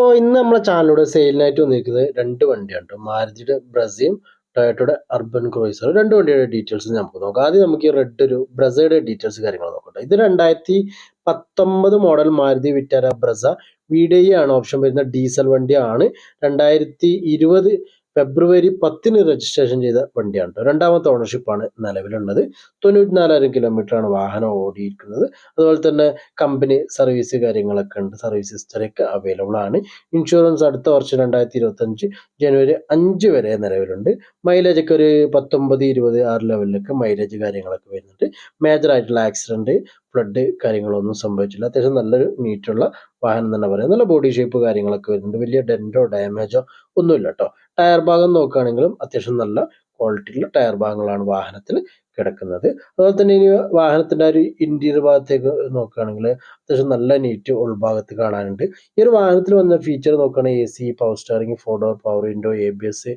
അപ്പോൾ ഇന്ന് നമ്മളെ ചാനലിലൂടെ സെയിലിനായിട്ട് വന്നിരിക്കുന്നത് രണ്ട് വണ്ടിയാണ് കേട്ടോ മാരുതിയുടെ ബ്രസീം ടൊയോട്ടയുടെ അർബൻ ക്രോയിസർ. രണ്ട് വണ്ടിയുടെ ഡീറ്റെയിൽസ് നമുക്ക് നോക്കാം. ആദ്യം നമുക്ക് ഈ റെഡ് ഒരു ബ്രസയുടെ ഡീറ്റെയിൽസ് കാര്യങ്ങൾ നോക്കട്ടെ. ഇത് രണ്ടായിരത്തി പത്തൊമ്പത് model Maruti Vitara Brezza. V ആണ്. ഓപ്ഷൻ വരുന്ന ഡീസൽ വണ്ടിയാണ്. രണ്ടായിരത്തി ഇരുപത് ഫെബ്രുവരി പത്തിന് രജിസ്ട്രേഷൻ ചെയ്ത വണ്ടിയാണ് കേട്ടോ രണ്ടാമത്തെ ഓണർഷിപ്പാണ് നിലവിലുള്ളത്. തൊണ്ണൂറ്റിനാലായിരം കിലോമീറ്റർ ആണ് വാഹനം ഓടിയിരിക്കുന്നത്. അതുപോലെ തന്നെ കമ്പനി സർവീസ് കാര്യങ്ങളൊക്കെ ഉണ്ട്. സർവീസ് ഹിസ്റ്ററിയൊക്കെ അവൈലബിൾ ആണ്. ഇൻഷുറൻസ് അടുത്ത വർഷം രണ്ടായിരത്തി ഇരുപത്തഞ്ച് ജനുവരി അഞ്ച് വരെ നിലവിലുണ്ട്. മൈലേജ് ഒക്കെ ഒരു പത്തൊമ്പത് ഇരുപത് ആറ് ലെവലിലൊക്കെ മൈലേജ് കാര്യങ്ങളൊക്കെ വരുന്നുണ്ട്. മേജർ ആയിട്ടുള്ള ആക്സിഡന്റ് ഫ്ലഡ് കാര്യങ്ങളൊന്നും സംഭവിച്ചില്ല. അത്യാവശ്യം നല്ലൊരു നീറ്റുള്ള വാഹനം തന്നെ പറയാം. നല്ല ബോഡി ഷേപ്പ് കാര്യങ്ങളൊക്കെ വരുന്നുണ്ട്. വലിയ ഡെന്റോ ഡാമേജോ ഒന്നുമില്ല കേട്ടോ ടയർ ഭാഗം നോക്കുകയാണെങ്കിലും അത്യാവശ്യം നല്ല ക്വാളിറ്റിയുള്ള ടയർ ഭാഗങ്ങളാണ് വാഹനത്തിൽ കിടക്കുന്നത്. അതുപോലെ തന്നെ ഇനി വാഹനത്തിന്റെ ഒരു ഇന്റീരിയർ ഭാഗത്തേക്ക് നോക്കുകയാണെങ്കിൽ അത്യാവശ്യം നല്ല നീറ്റ് ഉൾഭാഗത്ത് കാണാനുണ്ട്. ഈ ഒരു വാഹനത്തിൽ വന്ന ഫീച്ചർ നോക്കുകയാണെങ്കിൽ A C power steering four door power window A B S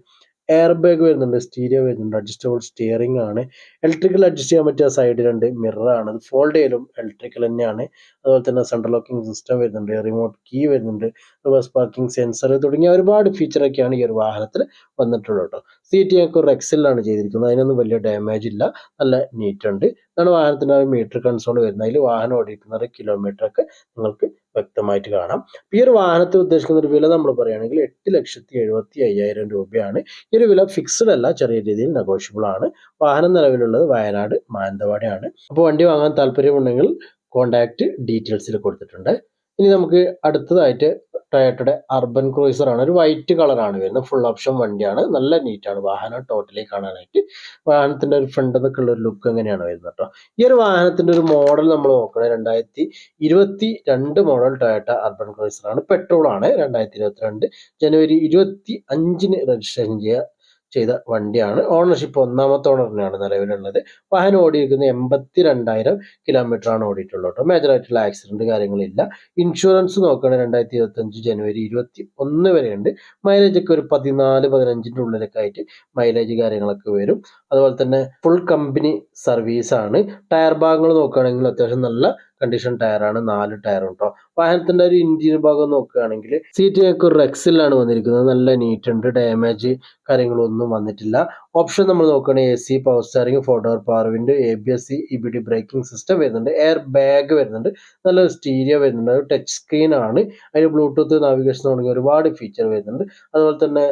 air bag വരുന്നുണ്ട് സ്റ്റീരിയോ വരുന്നുണ്ട് അഡ്ജസ്റ്റബിൾ സ്റ്റിയറിംഗ് ആണ്. ഇലക്ട്രിക്കൽ അഡ്ജസ്റ്റ് ചെയ്യാൻ പറ്റിയ സൈഡ് രണ്ട് മിറർ ആണ്. അത് ഫോൾഡ് ചെയ്യലും ഇലക്ട്രിക്കൽ തന്നെയാണ്. അതുപോലെ തന്നെ സെൻട്രൽ ലോക്കിംഗ് സിസ്റ്റം വരുന്നുണ്ട് റിമോട്ട് കീ വരുന്നുണ്ട് റിവേഴ്സ് പാർക്കിംഗ് സെൻസർ തുടങ്ങിയ ഒരുപാട് ഫീച്ചറൊക്കെയാണ് ഈ ഒരു വാഹനത്തിൽ വന്നിട്ടുള്ളത് കേട്ടോ സീറ്റ് ഞങ്ങൾക്ക് ഒരു എക്സലാണ് ചെയ്തിരിക്കുന്നത്. അതിനൊന്നും വലിയ ഡാമേജ് ഇല്ല. നല്ല നീറ്റ് ഉണ്ട്. ഇതാണ് വാഹനത്തിന്റെ മീറ്റർ കൺസോൾ വരുന്നത്. അതിൽ വാഹനം ഓടിക്കുന്നത് കിലോമീറ്റർ ഒക്കെ നിങ്ങൾക്ക് വ്യക്തമായിട്ട് കാണാം. ഈ ഒരു വാഹനത്തിൽ ഉദ്ദേശിക്കുന്ന ഒരു വില നമ്മൾ പറയുകയാണെങ്കിൽ എട്ട് ലക്ഷത്തി എഴുപത്തി അയ്യായിരം രൂപയാണ്. ഈ ഒരു വില ഫിക്സ്ഡ് അല്ല ചെറിയ രീതിയിൽ നെഗോഷ്യബിൾ ആണ്. വാഹനം നിലവിലുള്ളത് വയനാട് മാനന്തവാടിയാണ്. അപ്പോൾ വണ്ടി വാങ്ങാൻ താല്പര്യമുണ്ടെങ്കിൽ കോണ്ടാക്ട് ഡീറ്റെയിൽസിൽ കൊടുത്തിട്ടുണ്ട്. ഇനി നമുക്ക് അടുത്തതായിട്ട് ടൊയോട്ടയുടെ അർബൻ ക്രൂയിസർ ആണ്. ഒരു വൈറ്റ് കളറാണ് വരുന്നത്. ഫുൾ ഓപ്ഷൻ വണ്ടിയാണ്. നല്ല നീറ്റാണ് വാഹനം ടോട്ടലി കാണാനായിട്ട്. വാഹനത്തിന്റെ ഒരു ഫ്രണ്ട് എന്നൊക്കെ ഉള്ള ഒരു ലുക്ക് എങ്ങനെയാണ് വരുന്നത് കേട്ടോ. ഈ ഒരു വാഹനത്തിന്റെ ഒരു മോഡൽ നമ്മൾ നോക്കണേ. രണ്ടായിരത്തി ഇരുപത്തി രണ്ട് മോഡൽ ടൊയോട്ട അർബൻ ക്രൂയിസർ ആണ്. പെട്രോൾ ആണ്. രണ്ടായിരത്തി ഇരുപത്തിരണ്ട് ജനുവരി ഇരുപത്തി അഞ്ചിന് രജിസ്ട്രേഷൻ ചെയ്യുക. ചെയ്ത വണ്ടിയാണ്. ഓണർഷിപ്പ് ഒന്നാമത്തെ ഓണറിനാണ് നിലവിലുള്ളത്. വാഹനം ഓടിയിരിക്കുന്നത് എൺപത്തി രണ്ടായിരം കിലോമീറ്റർ ആണ് ഓടിയിട്ടുള്ളത് കേട്ടോ. മേജറായിട്ടുള്ള ആക്സിഡന്റ് കാര്യങ്ങളില്ല. ഇൻഷുറൻസ് നോക്കുകയാണെങ്കിൽ രണ്ടായിരത്തി ഇരുപത്തി അഞ്ച് ജനുവരി ഇരുപത്തി ഒന്ന് വരെയുണ്ട്. മൈലേജ് ഒക്കെ ഒരു പതിനാല് പതിനഞ്ചിന്റെ ഉള്ളിലൊക്കെ ആയിട്ട് മൈലേജ് കാര്യങ്ങളൊക്കെ വരും. അതുപോലെ തന്നെ ഫുൾ കമ്പനി സർവീസ് ആണ്. ടയർ ഭാഗങ്ങൾ നോക്കുകയാണെങ്കിൽ അത്യാവശ്യം നല്ല കണ്ടീഷൻ ടയറാണ് നാല് ടയറും കേട്ടോ വാഹനത്തിന്റെ ഒരു ഇന്റീരിയർ ഭാഗം നോക്കുകയാണെങ്കിൽ സീറ്റ് ഒക്കെ റെക്സിലാണ് വന്നിരിക്കുന്നത്. നല്ല നീറ്റ് ഉണ്ട് ഡാമേജ് കാര്യങ്ങളൊന്നും വന്നിട്ടില്ല. ഓപ്ഷൻ നമ്മൾ നോക്കുകയാണെങ്കിൽ A C power steering photo power wind A B S C E B D braking system വരുന്നുണ്ട്. എയർ ബാഗ് വരുന്നുണ്ട്. നല്ലൊരു സ്റ്റീരിയോ വരുന്നുണ്ട്. ഒരു ടച്ച് സ്ക്രീൻ ആണ്. അതിന് ബ്ലൂടൂത്ത് നാവിഗേഷൻ തുടങ്ങിയ ഒരുപാട് ഫീച്ചർ വരുന്നുണ്ട്. അതുപോലെ തന്നെ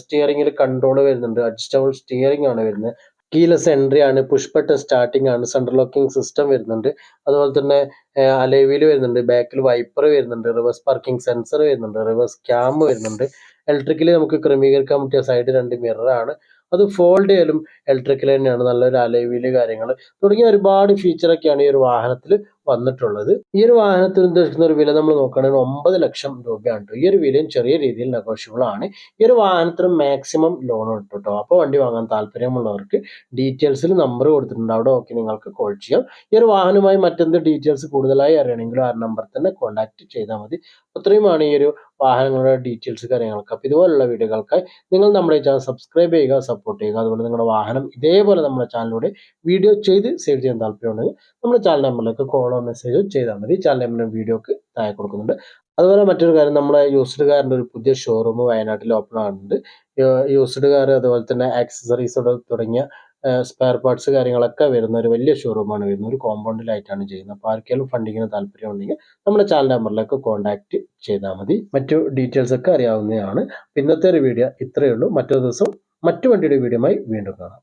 സ്റ്റിയറിംഗിൽ കൺട്രോൾ വരുന്നുണ്ട്. അഡ്ജസ്റ്റബിൾ സ്റ്റിയറിംഗ് ആണ് വരുന്നത്. കീലെസ് എൻട്രി ആണ് പുഷ് സ്റ്റാർട്ടിംഗ് ആണ് സെൻട്രൽ ലോക്കിംഗ് സിസ്റ്റം വരുന്നുണ്ട്. അതുപോലെ തന്നെ അലേവിയിൽ വരുന്നുണ്ട് ബാക്കിൽ വൈപ്പർ വരുന്നുണ്ട് റിവേഴ്സ് പാർക്കിംഗ് സെൻസർ വരുന്നുണ്ട് റിവേഴ്സ് ക്യാം വരുന്നുണ്ട്. ഇലക്ട്രിക്കലി നമുക്ക് ക്രമീകരിക്കാൻ പറ്റിയ സൈഡ് രണ്ട് മിറർ ആണ്. അത് ഫോൾഡ് ചെയ്യലും ഇലക്ട്രിക്കൽ തന്നെയാണ് നല്ലൊരു അലേവിൽ കാര്യങ്ങൾ തുടങ്ങിയ ഒരുപാട് ഫീച്ചറൊക്കെയാണ് ഈ ഒരു വാഹനത്തിൽ വന്നിട്ടുള്ളത്. ഈ ഒരു വാഹനത്തിന് ഉദ്ദേശിക്കുന്ന ഒരു വില നമ്മൾ നോക്കുകയാണെങ്കിൽ ഒമ്പത് ലക്ഷം രൂപയാണ് ഈ ഒരു വിലയും ചെറിയ രീതിയിൽ നെഗോഷ്യബിൾ ആണ്. ഈ ഒരു വാഹനത്തിന് മാക്സിമം ലോൺ കിട്ടും. കേട്ടോ അപ്പോൾ വണ്ടി വാങ്ങാൻ താല്പര്യമുള്ളവർക്ക് ഡീറ്റെയിൽസിൽ നമ്പർ കൊടുത്തിട്ടുണ്ട്. അവിടെ ഓക്കെ നിങ്ങൾക്ക് കോൾ ചെയ്യാം. ഈ ഒരു വാഹനവുമായി മറ്റെന്ത് ഡീറ്റെയിൽസ് കൂടുതലായി അറിയണമെങ്കിലും ആ നമ്പർ തന്നെ കോൺടാക്ട് ചെയ്താൽ മതി. അത്രയുമാണ് ഈ ഒരു വാഹനങ്ങളുടെ ഡീറ്റെയിൽസ് കാര്യങ്ങളൊക്കെ. അപ്പോൾ ഇതുപോലുള്ള വീഡിയോകൾക്കായി നിങ്ങൾ നമ്മുടെ ചാനൽ സബ്സ്ക്രൈബ് ചെയ്യുക സപ്പോർട്ട് ചെയ്യുക. അതുപോലെ നിങ്ങളുടെ വാഹനം ഇതേപോലെ നമ്മുടെ ചാനലിലൂടെ വീഡിയോ ചെയ്ത് സേവ് ചെയ്യാൻ താല്പര്യമുണ്ടെങ്കിൽ നമ്മുടെ ചാനൽ നമ്പറിലേക്ക് കോളോ മെസ്സേജോ ചെയ്താൽ മതി. ചാനൽ എമ്മിനും വീഡിയോക്ക് താഴെ കൊടുക്കുന്നുണ്ട്. അതുപോലെ മറ്റൊരു കാര്യം നമ്മുടെ യൂസ്ഡ് കാറിന്റെ ഒരു പുതിയ ഷോറൂം വയനാട്ടിൽ ഓപ്പൺ ആകുന്നുണ്ട് യൂസ്ഡ് കാർ അതുപോലെ തന്നെ ആക്സസറീസ് തുടങ്ങിയ സ്പെയർ പാർട്സ് കാര്യങ്ങളൊക്കെ വരുന്ന ഒരു വലിയ ഷോറൂമാണ് വരുന്നത്. ഒരു കോമ്പൗണ്ടിലായിട്ടാണ് ചെയ്യുന്നത്. അപ്പോൾ ആർക്കെങ്കിലും ഫണ്ടിങ്ങിന് താല്പര്യം ഉണ്ടെങ്കിൽ നമ്മുടെ ചാനൽ നമ്പറിലേക്ക് കോൺടാക്റ്റ് ചെയ്താൽ മതി. മറ്റു ഡീറ്റെയിൽസ് ഒക്കെ അറിയാവുന്നതാണ്. ഇന്നത്തെ ഒരു വീഡിയോ ഇത്രയേ ഉള്ളൂ. മറ്റൊരു ദിവസം മറ്റു വണ്ടിയുടെ വീഡിയോയുമായി വീണ്ടും കാണാം.